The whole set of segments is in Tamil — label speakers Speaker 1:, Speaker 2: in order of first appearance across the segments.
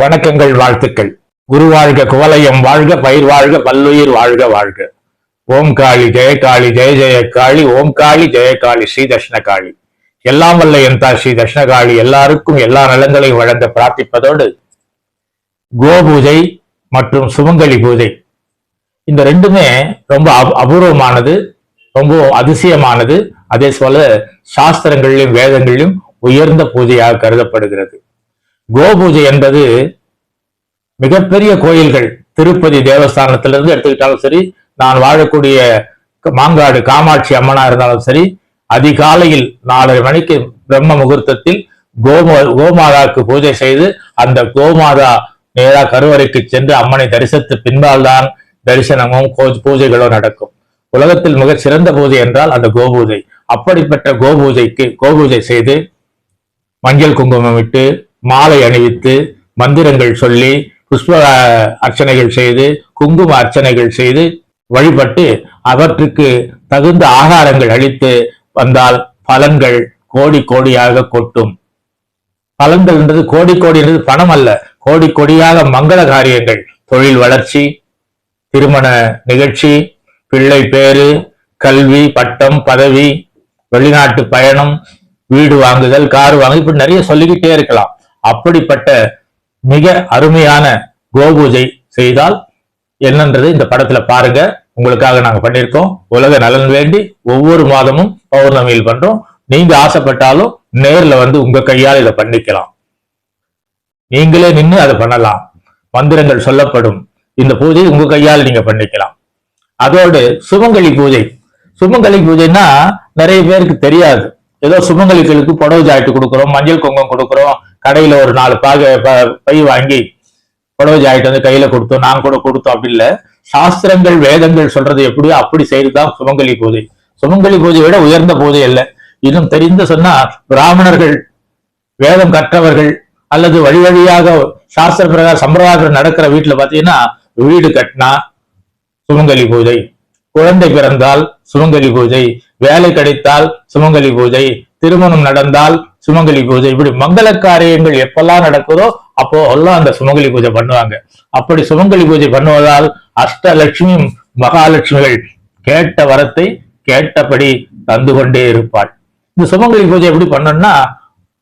Speaker 1: வணக்கங்கள் வாழ்த்துக்கள். குரு வாழ்க குவலயம் வாழ்க பயிர் வாழ்க பல்லுயிர் வாழ்க வாழ்க. ஓம் காளி ஜெயகாளி ஜெய ஜெய காளி ஓம் காளி ஜெயகாளி ஸ்ரீ தட்சிண காளி. எல்லாம் வல்ல என் ஸ்ரீ தர்ஷ்ணகாளி எல்லாருக்கும் எல்லா நலங்களையும் வழங்க பிரார்த்திப்பதோடு கோபூஜை மற்றும் சுமங்கலி பூஜை. இந்த ரெண்டுமே ரொம்ப அபூர்வமானது ரொம்ப அதிசயமானது. அதே போல சாஸ்திரங்களிலும் வேதங்களிலும் உயர்ந்த பூஜையாக கருதப்படுகிறது. கோபூஜை என்பது மிகப்பெரிய கோயில்கள். திருப்பதி தேவஸ்தானத்திலிருந்து எடுத்துக்கிட்டாலும் சரி நான் வாழக்கூடிய மாங்காடு காமாட்சி அம்மனா இருந்தாலும் சரி அதிகாலையில் நாலரை மணிக்கு பிரம்ம முகூர்த்தத்தில் கோம கோமாதாவுக்கு பூஜை செய்து அந்த கோமாதா நேரா கருவறைக்கு சென்று அம்மனை தரிசித்து பின்பால்தான் தரிசனமும் கோ- பூஜைகளும் நடக்கும். உலகத்தில் மிக சிறந்த பூஜை என்றால் அந்த கோபூஜை. அப்படிப்பட்ட கோபூஜைக்கு கோபூஜை செய்து மஞ்சள் குங்குமம் விட்டு மாலை அணிவித்து மந்திரங்கள் சொல்லி புஷ்ப அர்ச்சனைகள் செய்து குங்கும அர்ச்சனைகள் செய்து வழிபட்டு அவற்றுக்கு தகுந்த ஆகாரங்கள் அளித்து வந்தால் பலன்கள் கோடி கோடியாக கொட்டும். பலன்கள் என்றது கோடி கோடின்றது பணம் அல்ல. கோடி கோடியாக மங்கள காரியங்கள். தொழில் வளர்ச்சி திருமண நிகழ்ச்சி பிள்ளை பேரு கல்வி பட்டம் பதவி வெளிநாட்டு பயணம் வீடு வாங்குதல் கார் வாங்குதல் இப்படி நிறைய சொல்லிக்கிட்டே இருக்கலாம். அப்படிப்பட்ட மிக அருமையான கோபூஜை செய்தால் என்னன்றது இந்த படத்துல பாருங்க. உங்களுக்காக நாங்க பண்ணியிருக்கோம். உலக நலன் வேண்டி ஒவ்வொரு மாதமும் பௌர்ணமியில் பண்றோம். நீங்க ஆசைப்பட்டாலும் நேர்ல வந்து உங்க கையால் இதை பண்ணிக்கலாம். நீங்களே நின்று அதை பண்ணலாம். மந்திரங்கள் சொல்லப்படும். இந்த பூஜை உங்க கையால் நீங்க பண்ணிக்கலாம். அதோடு சுமங்கலி பூஜை. சுமங்கலி பூஜைன்னா நிறைய பேருக்கு தெரியாது. ஏதோ சுமங்கலிகளுக்கு புடவை ஜாயிட்டு கொடுக்குறோம் மஞ்சள் குங்குமம் கொடுக்குறோம் கடையில ஒரு நாலு பாக ப- பை வாங்கி புடவை ஜாயிட்டு வந்து கையில கொடுத்தோம். நான் கூட கொடுத்தோம். அப்படி இல்லை. சாஸ்திரங்கள் வேதங்கள் சொல்றது எப்படியோ அப்படி செய்துதான் சுமங்கலி பூஜை. சுமங்கலி பூஜையை விட உயர்ந்த பூஜை இல்லை இன்னும் தெரிந்து சொன்னா பிராமணர்கள் வேதம் கற்றவர்கள் அல்லது வழி வழியாக சாஸ்திர பிரகார சம்பிரதாயம் நடக்கிற வீட்டுல பாத்தீங்கன்னா வீடு கட்டினா சுமங்கலி பூஜை. குழந்தை பிறந்தால் சுமங்கலி பூஜை. வேலை கிடைத்தால் சுமங்கலி பூஜை. திருமணம் நடந்தால் சுமங்கலி பூஜை. இப்படி மங்கள காரியங்கள் எப்பெல்லாம் நடக்குதோ அப்போ எல்லாம் அந்த சுமங்கலி பூஜை பண்ணுவாங்க. அப்படி சுமங்கலி பூஜை பண்ணுவதால் அஷ்டலட்சுமி மகாலட்சுமிகள் கேட்ட வரத்தை கேட்டபடி தந்து கொண்டே இருப்பாள். இந்த சுமங்கலி பூஜை எப்படி பண்ணணும்னா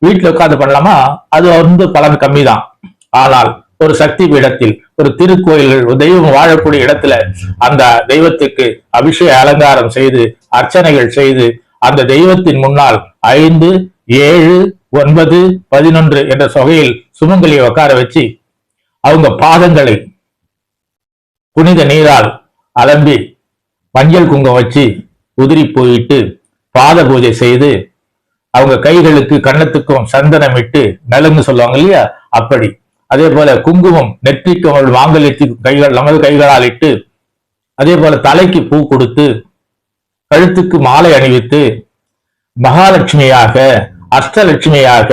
Speaker 1: வீட்டுல உட்கார்ந்து பண்ணலாமா? அது வந்து பலன் கம்மி தான் ஆனால் ஒரு சக்தி பீடத்தில் ஒரு திருக்கோயில்கள் தெய்வம் வாழக்கூடிய இடத்துல அந்த தெய்வத்துக்கு அபிஷேக அலங்காரம் செய்து அர்ச்சனைகள் செய்து அந்த தெய்வத்தின் முன்னால் ஐந்து ஏழு ஒன்பது பதினொன்று என்ற சொகையில் சுமங்கலியை உட்கார வச்சு அவங்க பாதங்களை புனித நீரால் அலம்பி மஞ்சள் குங்குமம் வச்சு உதிரி போயிட்டு பாத பூஜை செய்து அவங்க கைகளுக்கு கன்னத்துக்கும் சந்தனம் இட்டு நலுங்கு சொல்லுவாங்க இல்லையா? அப்படி. அதே போல குங்குமம் நெற்றிக்கு அவள் மாங்கல்யத்துக்கு கைகள் நமது கைகளால் இட்டு அதே போல தலைக்கு பூ கொடுத்து கழுத்துக்கு மாலை அணிவித்து மகாலட்சுமியாக அஷ்டலட்சுமியாக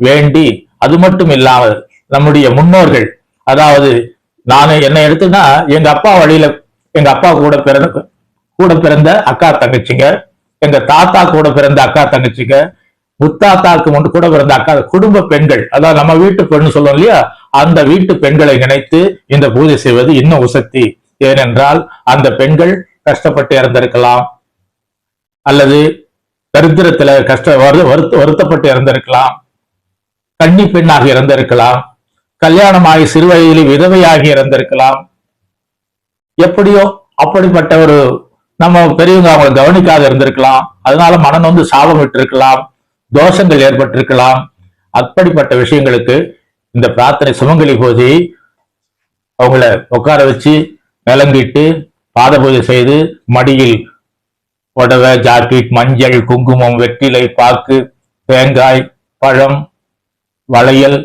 Speaker 1: வேண்டி அது மட்டும் இல்லாமல் நம்முடைய முன்னோர்கள் அதாவது நான் என்னை எடுத்துன்னா எங்க அப்பா வழியில எங்க அப்பா கூட பிறந்த கூட பிறந்த அக்கா தங்கச்சிங்க எங்க தாத்தா கூட பிறந்த அக்கா தங்கச்சிங்க முத்தாத்தாக்கு முன் கூட பிறந்த அக்கா குடும்ப பெண்கள் அதாவது நம்ம வீட்டு பெண்ணு சொல்லுவோம் இல்லையா? அந்த வீட்டு பெண்களை நினைத்து இந்த பூஜை செய்வது இன்னும் உசக்தி ஏனென்றால் அந்த பெண்கள் கஷ்டப்பட்டு இறந்திருக்கலாம். அல்லது தரித்திரத்துல கஷ்ட வருத்தப்பட்டு இறந்திருக்கலாம். கன்னி பெண்ணாக இறந்திருக்கலாம். கல்யாணமாகி சிறுவயதில் விதவையாகி இறந்திருக்கலாம். எப்படியோ அப்படிப்பட்ட ஒரு நம்ம பெரியவங்க அவங்களை கவனிக்காத இருந்திருக்கலாம். அதனால மனம் வந்து சாபம் விட்டிருக்கலாம். தோஷங்கள் ஏற்பட்டிருக்கலாம். அப்படிப்பட்ட விஷயங்களுக்கு இந்த பிரார்த்தனை சுமங்கலி பூஜை அவங்கள உட்கார வச்சு நிலங்கிட்டு பாத பூஜை செய்து மடியில் புடவை ஜாக்கெட் மஞ்சள் குங்குமம் வெற்றிலை பாக்கு தேங்காய் பழம் வளையல்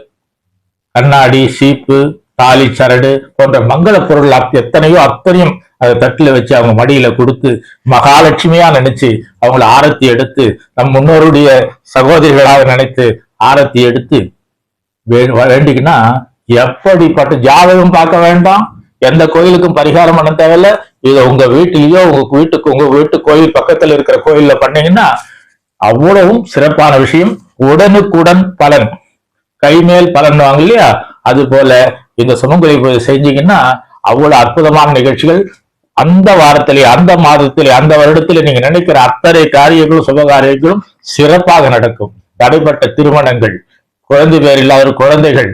Speaker 1: கண்ணாடி சீப்பு தாலி சரடு போன்ற மங்கள பொருள் எத்தனையோ அத்தனையும் அதை தட்டுல வச்சு அவங்க மடியில கொடுத்து மகாலட்சுமியா நினைச்சு அவங்கள ஆரத்தி எடுத்து நம் முன்னோருடைய சகோதரிகளாக நினைத்து ஆரத்தி எடுத்து வேண்டிக்கினா எப்படிப்பட்ட ஜாதகம் பார்க்க வேண்டாம்? எந்த கோயிலுக்கும் பரிகாரம் பண்ண தேவையில்ல. இதை உங்க வீட்டிலேயோ உங்க வீட்டுக்கு உங்க வீட்டு கோயில் பக்கத்துல இருக்கிற கோயில்ல பண்ணீங்கன்னா அவ்வளவும் சிறப்பான விஷயம். உடனுக்குடன் பலன். கைமேல் பலன் வாங்க இல்லையா? அது போல இந்த சுமங்கலி செஞ்சீங்கன்னா அவ்வளவு அற்புதமான நிகழ்ச்சிகள். அந்த வாரத்திலே அந்த மாதத்திலே அந்த வருடத்திலே நீங்க நினைக்கிற அத்தனை காரியங்களும் சுபகாரியங்களும் சிறப்பாக நடக்கும். தடைப்பட்ட திருமணங்கள் குழந்தை பேர் இல்லாத குழந்தைகள்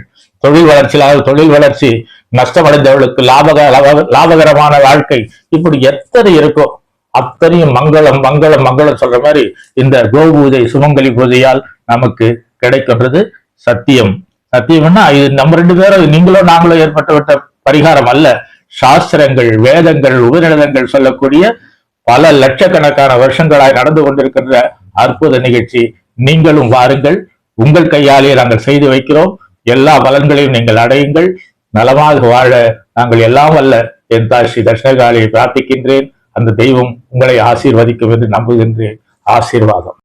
Speaker 1: தொழில் வளர்ச்சி தொழில் வளர்ச்சி நஷ்டமடைந்தவர்களுக்கு லாபக லாப- லாபகரமான வாழ்க்கை இப்படி எத்தனை இருக்கோ அத்தனையும் மங்களம் மங்களம் மங்களம் சொல்ற மாதிரி இந்த கோ பூஜை சுமங்கலி பூஜையால் நமக்கு கிடைக்கின்றது சத்தியம். சத்தியம்னா இது நம்ம ரெண்டு பேரும் நீங்களோ நாங்களோ ஏற்பட்டுவிட்ட பரிகாரம் அல்ல. சாஸ்திரங்கள் வேதங்கள் உபநிடதங்கள் சொல்லக்கூடிய பல லட்சக்கணக்கான வருஷங்களாய் நடந்து கொண்டிருக்கின்ற அற்புத நிகழ்ச்சி. நீங்களும் வாருங்கள். உங்கள் கையாலே நாங்கள் செய்து வைக்கிறோம். எல்லா பலன்களையும் நீங்கள் அடையுங்கள். நலமாக வாழ நாங்கள் எல்லாம் அல்ல. என் தாய் ஸ்ரீ தட்சிணகாலியை பிரார்த்திக்கின்றேன். அந்த தெய்வம் உங்களை ஆசீர்வதிக்கும் என்று நம்புகின்றேன். ஆசீர்வாதம்.